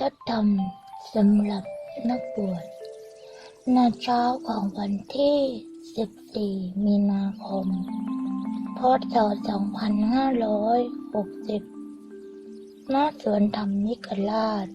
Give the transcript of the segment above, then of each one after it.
ทธธรรมสำหรับนักบวชณเช้าของวันที่ 14 มีนาคม พศ 2560 ณ สวนธรรมนิกราช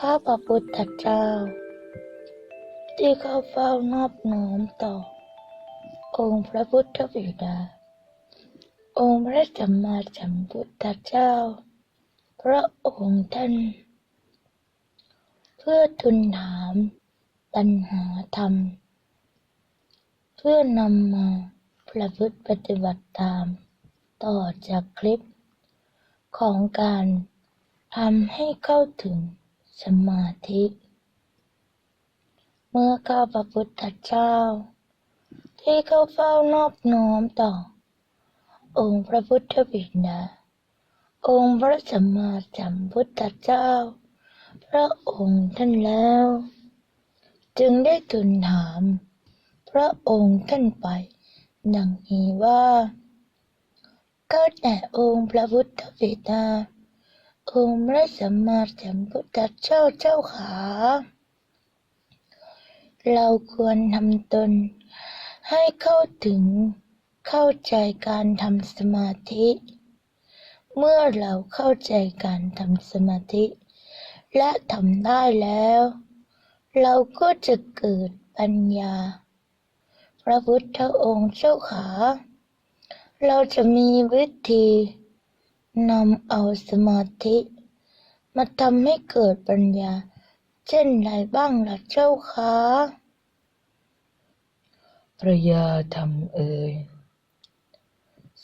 ข้าพระพุทธเจ้า ที่เข้าเฝ้านอบน้อมต่อ องค์พระพุทธบิดา องค์พระสัมมาสัมพุทธเจ้า พระองค์ท่าน เพื่อทุนถาม ปัญหาธรรม เพื่อนำมาประพฤติปฏิบัติตาม ต่อจากคลิป ของการทำให้เข้าถึงสมาธิ เมื่อข้าพระพุทธเจ้า ที่เข้าเฝ้านอบน้อมต่อ องค์พระพุทธบิดาองค์พระสัมมาสัมพุทธเจ้า พระองค์ท่านแล้ว จึงได้ทูลถาม พระองค์ท่านไป ดังนี้ว่าก็แต่องค์พระพุทธบิดาองค์พระสัมมาสัมพุทธเจ้าเจ้าขา เราควรทำตน ให้เข้าถึงเข้าใจการทำสมาธิ เมื่อเราเข้าใจการทำสมาธิ และทำได้แล้ว เราก็จะเกิดปัญญา พระพุทธองค์เจ้าขา เราจะมีวิธีนำเอาสมาธิ มาทำให้เกิดปัญญา เช่นไรบ้างล่ะเจ้าคะพระยาธรรมเอ่ย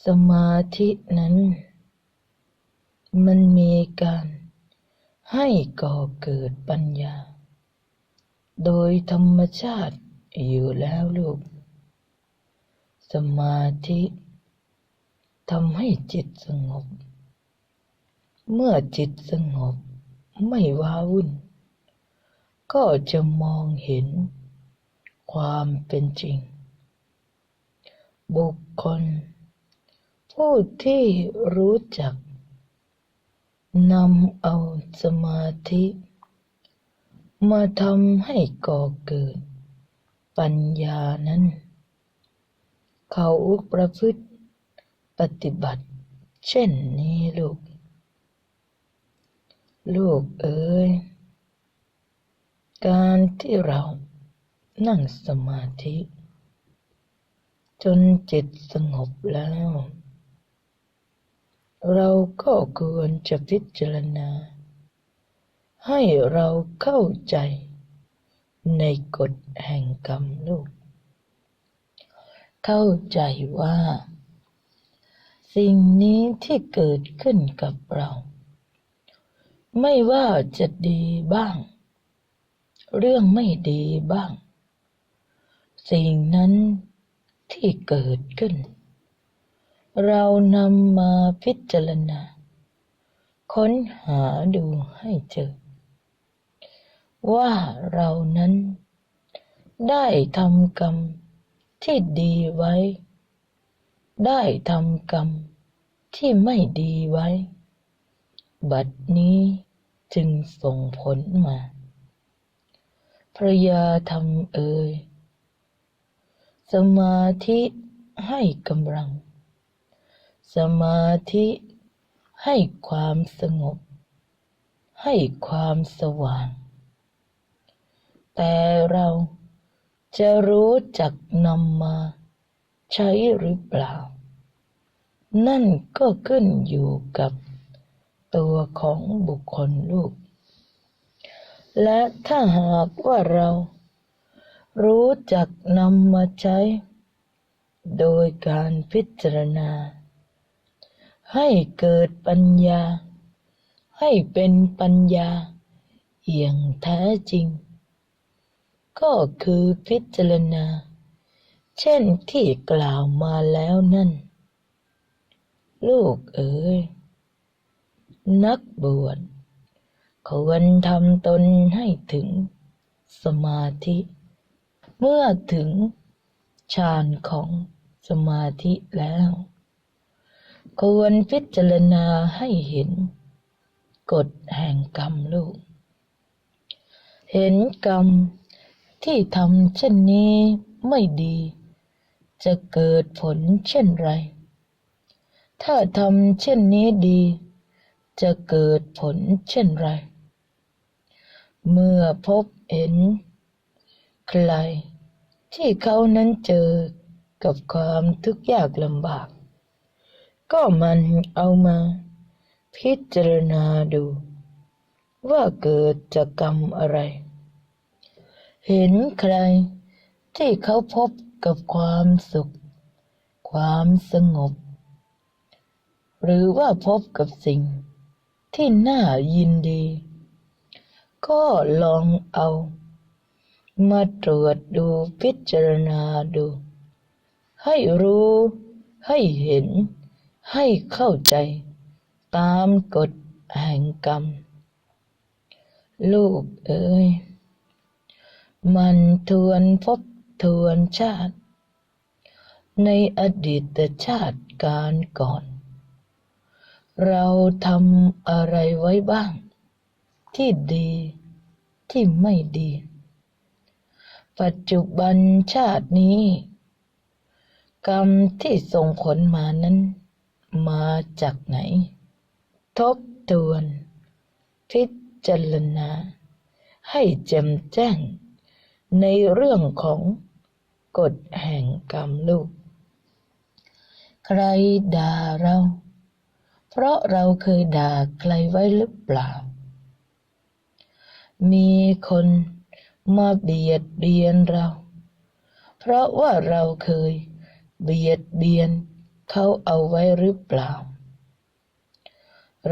สมาธินั้น มันมีการ ให้ก่อเกิดปัญญา โดยธรรมชาติอยู่แล้วลูก สมาธิทำให้จิตสงบ เมื่อจิตสงบไม่ว้าวุ่น ก็จะมองเห็นความเป็นจริง บุคคล ผู้ที่รู้จัก นำเอาสมาธิ มาทำให้ก่อเกิด ปัญญานั้น เขาประพฤติปฏิบัติ เช่นนี้ลูก ลูกเอ๋ยการที่เรานั่งสมาธิ จนจิตสงบแล้ว เราก็ควรจะพิจารณา ให้เราเข้าใจในกฎแห่งกรรมลูก เข้าใจว่า สิ่งนี้ที่เกิดขึ้นกับเรา ไม่ว่าจะดีบ้าง เรื่องไม่ดีบ้าง สิ่งนั้นที่เกิดขึ้น เรานำมาพิจารณา ค้นหาดูให้เจอ ว่าเรานั้น ได้ทำกรรมที่ดีไว้ ได้ทำกรรมที่ไม่ดีไว้ บัดนี้จึงส่งผลมาพระยาธรรมเอ่ยสมาธิให้กำลัง สมาธิให้ความสงบ ให้ความสว่าง แต่เราจะรู้จักนำมาใช้หรือเปล่า นั่นก็ขึ้นอยู่กับตัวของบุคคลลูก และถ้าหากว่าเรารู้จักนำมาใช้ โดยการพิจารณา ให้เกิดปัญญา ให้เป็นปัญญา อย่างแท้จริง ก็คือพิจารณา เช่นที่กล่าวมาแล้วนั่น ลูกเอ๋ยนักบวชควรทำตนให้ถึงสมาธิ เมื่อถึงฌานของสมาธิแล้ว ควรพิจารณาให้เห็น กฎแห่งกรรมลูก เห็นกรรมที่ทำเช่นนี้ไม่ดี จะเกิดผลเช่นไร ถ้าทำเช่นนี้ดี จะเกิดผลเช่นไร เมื่อพบเห็น ใคร ที่เขานั้นเจอกับความทุกข์ยากลำบาก ก็มันเอามาพิจารณาดู ว่าเกิดจากกรรมอะไร เห็นใครที่เขาพบกับความสุข ความสงบ หรือว่าพบกับสิ่งที่น่ายินดี ก็ลองเอา มาตรวจดูพิจารณาดู ให้รู้ให้เห็น ให้เข้าใจ ตามกฎแห่งกรรม ลูกเอ๋ย มันทวนพบทวนชาติ ในอดีตชาติการก่อน เราทำอะไรไว้บ้าง ที่ดีที่ไม่ดี ปัจจุบันชาตินี้ กรรมที่ส่งผลมานั้น มาจากไหน ทบทวน พิจารณา ให้แจ่มแจ้ง ในเรื่องของกฎแห่งกรรมลูก ใครด่าเรา เพราะเราเคยด่าใครไว้หรือเปล่า มีคนมาเบียดเบียนเรา เพราะว่าเราเคยเบียดเบียนเเขาเอาไว้หรือเปล่า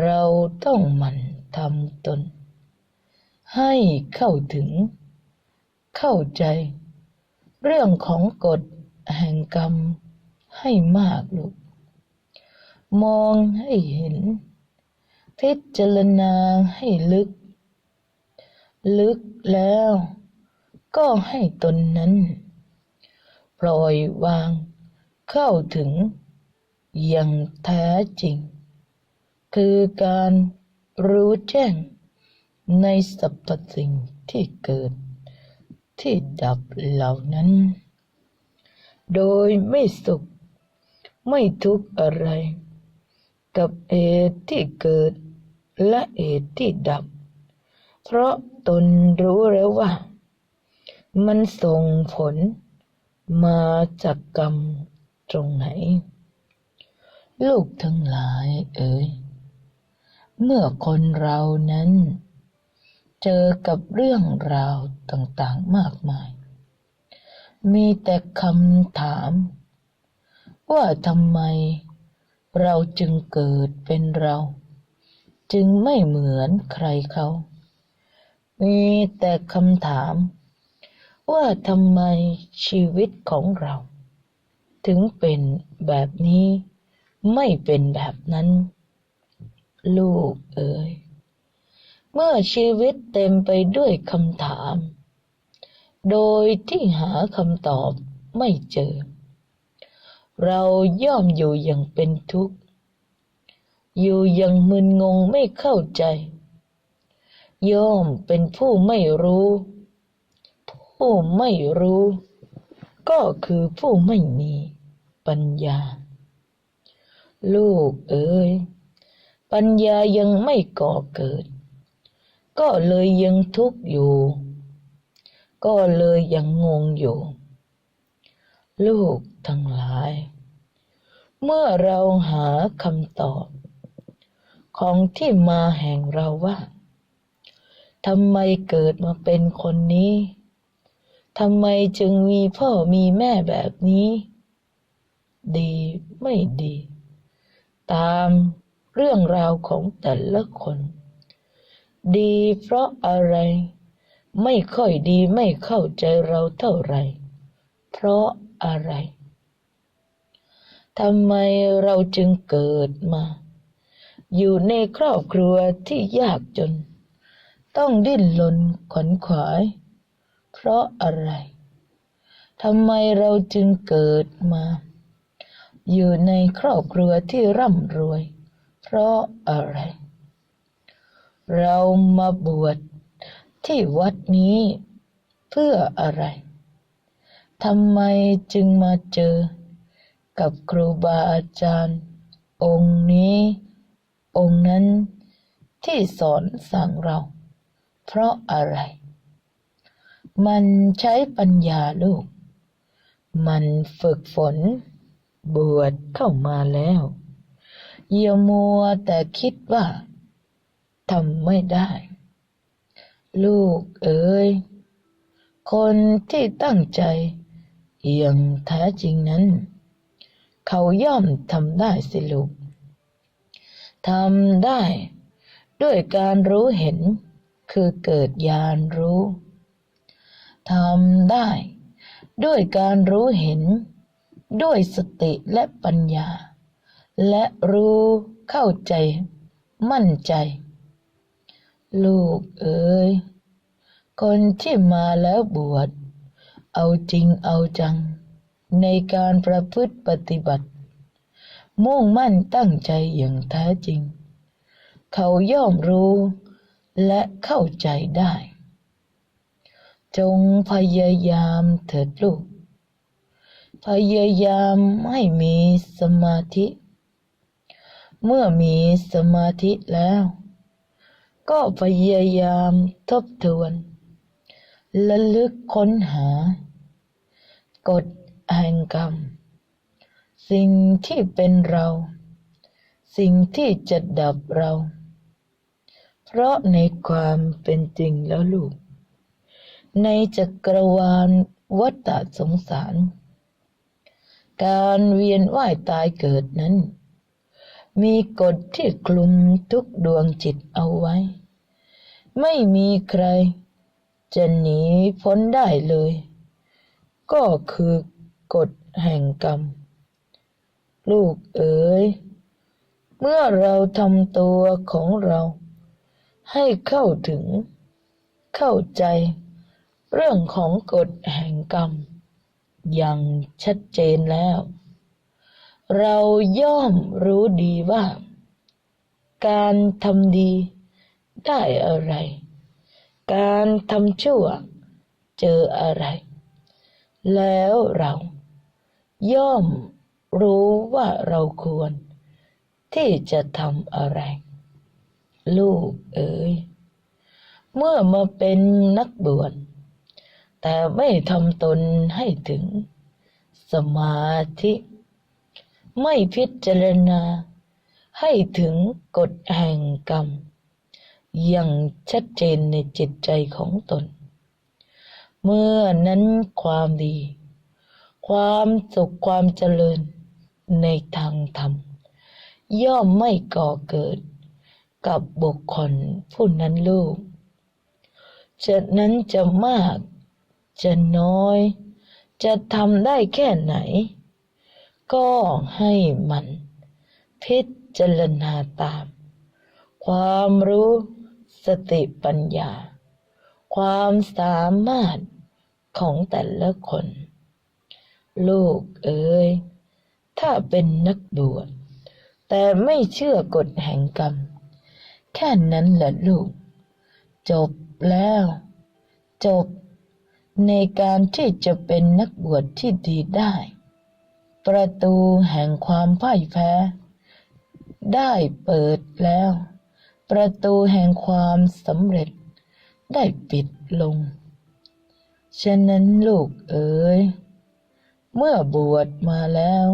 เราต้องมันทำตน ให้เข้าถึง เข้าใจ เรื่องของกฎแห่งกรรมให้มากลูก มองให้เห็น พิจารณาให้ลึก ลึกแล้วก็ให้ตนนั้น ปล่อยวางเข้าถึง อย่างแท้จริง คือการรู้แจ้งในสรรพสิ่งที่เกิด ที่ดับเหล่านั้น โดยไม่สุข ไม่ทุกข์อะไร กับเหตุที่เกิดและเหตุที่ดับ เพราะตนรู้แล้วว่า มันส่งผลมาจากกรรมตรงไหน ลูกทั้งหลายเอ๋ย เมื่อคนเรานั้น เจอกับเรื่องราวต่างๆมากมาย มีแต่คำถาม ว่าทำไมเราจึงเกิดเป็นเรา จึงไม่เหมือนใครเขา มีแต่คำถาม ว่าทำไมชีวิตของเรา ถึงเป็นแบบนี้ ไม่เป็นแบบนั้น ลูกเอ๋ยเมื่อชีวิตเต็มไปด้วยคำถาม โดยที่หาคำตอบไม่เจอ เราย่อมอยู่อย่างเป็นทุกข์ อยู่อย่างมึนงงไม่เข้าใจ ย่อมเป็นผู้ไม่รู้ ผู้ไม่รู้ ก็คือผู้ไม่มีปัญญา ลูกเอ๋ยปัญญายังไม่ก่อเกิด ก็เลยยังทุกข์อยู่ ก็เลยยังงงอยู่ ลูกทั้งหลาย เมื่อเราหาคำตอบ ของที่มาแห่งเราว่าทำไมเกิดมาเป็นคนนี้ทำไมจึงมีพ่อมีแม่แบบนี้ ดีไม่ดี ตามเรื่องราวของแต่ละคน ดีเพราะอะไร ไม่ค่อยดีไม่เข้าใจเราเท่าไหร่ เพราะอะไรทำไมเราจึงเกิดมา อยู่ในครอบครัวที่ยากจน ต้องดิ้นรนขนขวาย เพราะอะไรทำไมเราจึงเกิดมา อยู่ในครอบครัวที่ร่ำรวย เพราะอะไร เรามาบวชที่วัดนี้เพื่ออะไรทำไมจึงมาเจอ กับครูบาอาจารย์ องค์นี้ องค์นั้นที่สอนสั่งเรา เพราะอะไร มันใช้ปัญญาลูก มันฝึกฝน บวชเข้ามาแล้วอย่ามัวแต่คิดว่าทำไม่ได้ ลูกเอ๋ยคนที่ตั้งใจอย่างแท้จริงนั้น เขาย่อมทำได้สิลูกทำได้ ด้วยการรู้เห็นคือเกิดญาณรู้ทำได้ ด้วยการรู้เห็น ด้วยสติและปัญญา และรู้เข้าใจ มั่นใจ ลูกเอ๋ยคนที่มาแล้วบวช เอาจริงเอาจัง ในการประพฤติปฏิบัติ มุ่งมั่นตั้งใจอย่างแท้จริง เขาย่อมรู้และเข้าใจได้ จงพยายามเถิดลูก พยายามให้มีสมาธิ เมื่อมีสมาธิแล้ว ก็พยายามทบทวนและลึกค้นหา กฎแห่งกรรม สิ่งที่เป็นเรา สิ่งที่จะดับเรา เพราะในความเป็นจริงแล้วลูก ในจักรวาลวัฏสงสาร การเวียนว่ายตายเกิดนั้น มีกฎที่คลุมทุกดวงจิตเอาไว้ ไม่มีใคร จะหนีพ้นได้เลย ก็คือกฎแห่งกรรม ลูกเอ๋ย เมื่อเราทำตัวของเรา ให้เข้าถึง เข้าใจ เรื่องของกฎแห่งกรรม อย่างชัดเจนแล้ว เราย่อมรู้ดีว่า การทำดีได้อะไร การทำชั่วเจออะไร แล้วเราย่อมรู้ว่าเราควร ที่จะทำอะไร ลูกเอ๋ยเมื่อมาเป็นนักบวช แต่ไม่ทำตนให้ถึงสมาธิ ไม่พิจารณา ให้ถึงกฎแห่งกรรม อย่างชัดเจนในจิตใจของตน เมื่อนั้นความดี ความสุขความเจริญในทางธรรม ย่อมไม่ก่อเกิดกับบุคคลผู้นั้นลูกจะนั้นจะมาก จะน้อย จะทำได้แค่ไหน ก็ให้มัน พิจารณาตาม ความรู้สติปัญญา ความสามารถของแต่ละคน ลูกเอ๋ยถ้าเป็นนักบวชแต่ไม่เชื่อกฎแห่งกรรม แค่นั้นแหละลูก จบแล้ว จบ ในการที่จะเป็นนักบวชที่ดีได้ ประตูแห่งความพ่ายแพ้ ได้เปิดแล้ว ประตูแห่งความสำเร็จได้ปิดลง ฉะนั้นลูกเอ๋ย เมื่อบวชมาแล้ว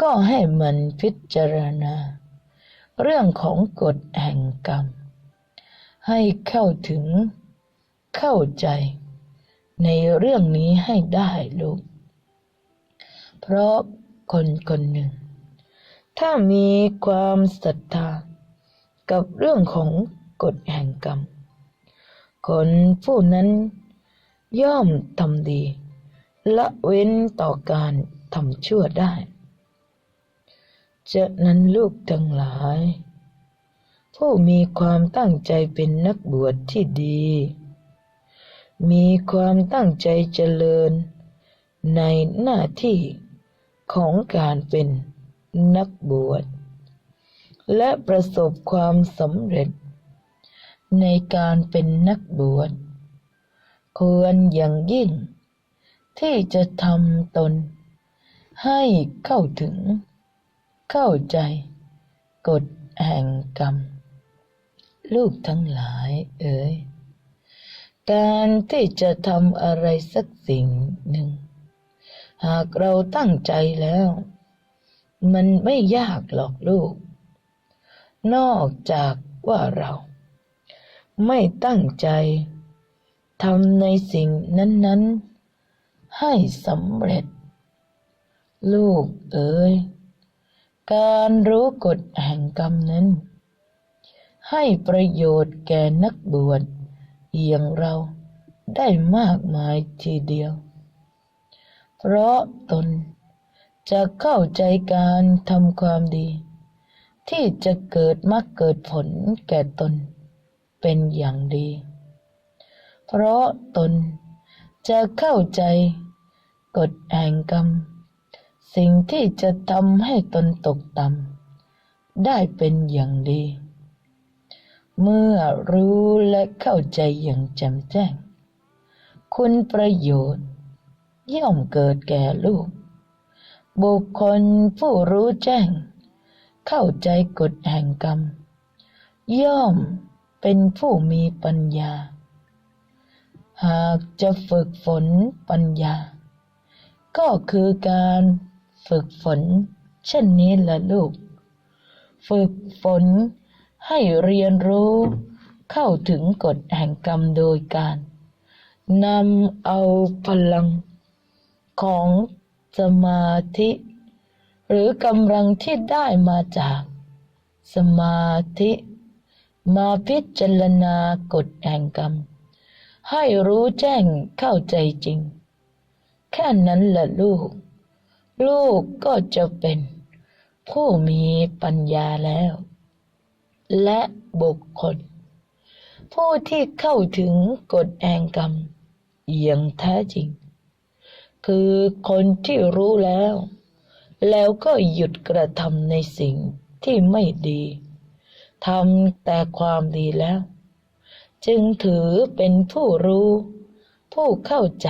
ก็ให้มันพิจารณา เรื่องของกฎแห่งกรรม ให้เข้าถึงเข้าใจ ในเรื่องนี้ให้ได้ลูก เพราะคนคนหนึ่ง ถ้ามีความศรัทธา กับเรื่องของกฎแห่งกรรม คนผู้นั้นย่อมทำดี ละเว้นต่อการทำชั่วได้จะนั้นลูกทั้งหลาย ผู้มีความตั้งใจเป็นนักบวชที่ดี มีความตั้งใจเจริญ ในหน้าที่ของการเป็นนักบวช และประสบความสำเร็จ ในการเป็นนักบวช ควรอย่างยิ่ง ที่จะทำตน ให้เข้าถึง เข้าใจ กฎแห่งกรรม ลูกทั้งหลายเอ๋ย การที่จะทำอะไรสักสิ่งหนึ่ง หากเราตั้งใจแล้ว มันไม่ยากหรอกลูก นอกจากว่าเรา ไม่ตั้งใจทำในสิ่งนั้น ๆ ให้สำเร็จ ลูกเอ๋ยการรู้กฎแห่งกรรมนั้น ให้ประโยชน์แก่นักบวช อย่างเราได้มากมายทีเดียว เพราะตนจะเข้าใจการทำความดี ที่จะเกิดมรรคเกิดผลแก่ตนเป็นอย่างดี เพราะตนจะเข้าใจกฎแห่งกรรม สิ่งที่จะทำให้ตนตกต่ำได้เป็นอย่างดี เมื่อรู้และเข้าใจอย่างแจ่มแจ้ง คุณประโยชน์ ย่อมเกิดแก่ลูก บุคคลผู้รู้แจ้ง เข้าใจกฎแห่งกรรม ย่อมเป็นผู้มีปัญญา หากจะฝึกฝนปัญญา ก็คือการฝึกฝนเช่นนี้ละลูก ฝึกฝน ให้เรียนรู้เข้าถึงกฎแห่งกรรมโดยการนำเอาพลังของสมาธิ หรือกำลังที่ได้มาจากสมาธิ มาพิจารณากฎแห่งกรรม ให้รู้แจ้งเข้าใจจริง แค่นั้นแหละลูก ลูกก็จะเป็นผู้มีปัญญาแล้ว และบุคคล ผู้ที่เข้าถึงกฎแห่งกรรมอย่างแท้จริง คือคนที่รู้แล้ว แล้วก็หยุดกระทำในสิ่งที่ไม่ดีทำแต่ความดีแล้ว จึงถือเป็นผู้รู้ ผู้เข้าใจ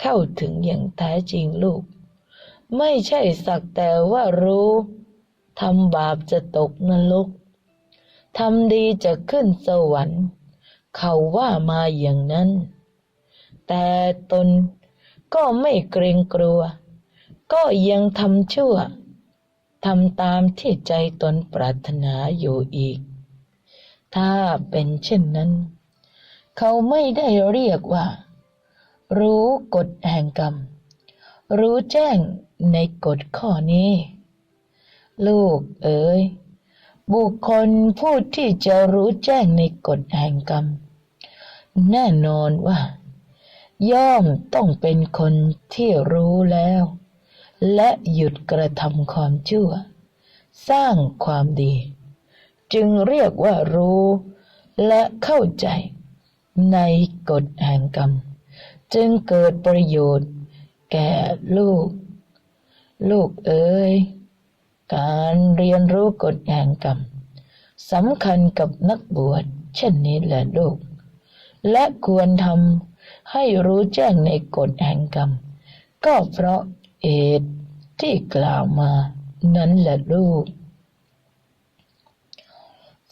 เข้าถึงอย่างแท้จริงลูก ไม่ใช่สักแต่ว่ารู้ทำบาปจะตกนรก ทำดีจะขึ้นสวรรค์ เขาว่ามาอย่างนั้น แต่ตนก็ไม่เกรงกลัว ก็ยังทำชั่วทำตามที่ใจตนปรารถนาอยู่อีก ถ้าเป็นเช่นนั้น เขาไม่ได้เรียกว่า รู้กฎแห่งกรรม รู้แจ้งในกฎข้อนี้ ลูกเอ๋ย บุคคลผู้ที่จะรู้แจ้งในกฎแห่งกรรม แน่นอนว่า ย่อมต้องเป็นคนที่รู้แล้ว และหยุดกระทำความชั่ว สร้างความดี จึงเรียกว่ารู้และเข้าใจในกฎแห่งกรรม จึงเกิดประโยชน์แก่ลูก ลูกเอ๋ย การเรียนรู้กฎแห่งกรรมสำคัญกับนักบวชเช่นนี้แหละลูก และควรทำให้รู้แจ้งในกฎแห่งกรรม ก็เพราะเหตุที่กล่าวมานั้นแหละลูก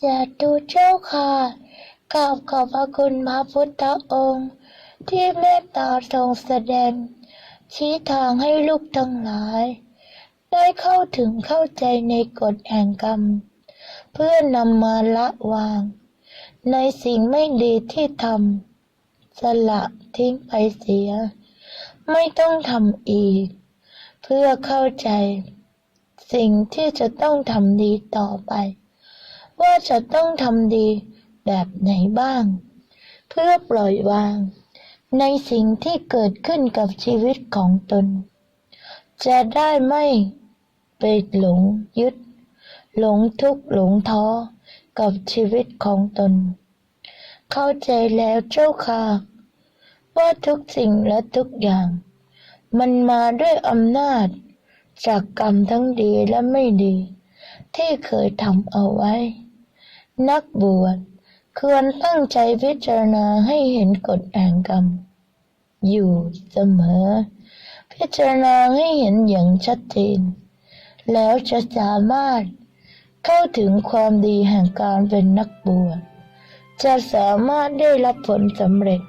อย่าดูเจ้าค่ะกราบขอบพระคุณพระพุทธองค์ ที่เมตตาทรงแสดง ชี้ทางให้ลูกทั้งหลาย ได้เข้าถึงเข้าใจในกฎแห่งกรรม เพื่อนำมาละวาง ในสิ่งไม่ดีที่ทำสละทิ้งไปเสีย ไม่ต้องทำอีก เพื่อเข้าใจ สิ่งที่จะต้องทำดีต่อไป ว่าจะต้องทำดีแบบไหนบ้าง เพื่อปล่อยวาง ในสิ่งที่เกิดขึ้นกับชีวิตของตน จะได้ไม่ ไปหลงยึด หลงทุกข์หลงท้อกับชีวิตของตน เข้าใจแล้วเจ้าค่ะ ว่าทุกสิ่งและทุกอย่าง มันมาด้วยอำนาจ จากกรรมทั้งดีและไม่ดี ที่เคยทำเอาไว้ นักบวชควรตั้งใจพิจารณาให้เห็นกฎแห่งกรรม อยู่เสมอ พิจารณาให้เห็นอย่างชัดเจน แล้วจะสามารถเข้าถึงความดีแห่งการเป็นนักบวช จะสามารถได้รับผลสำเร็จ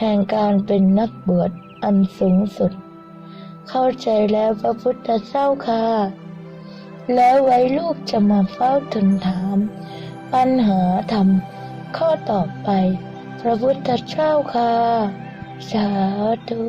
แห่งการเป็นนักบวชอันสูงสุด เข้าใจแล้วพระพุทธเจ้าค่ะ แล้วไว้ลูกจะมาเฝ้าทูลถาม ปัญหาธรรมข้อต่อไป พระพุทธเจ้าค่ะ สาธุ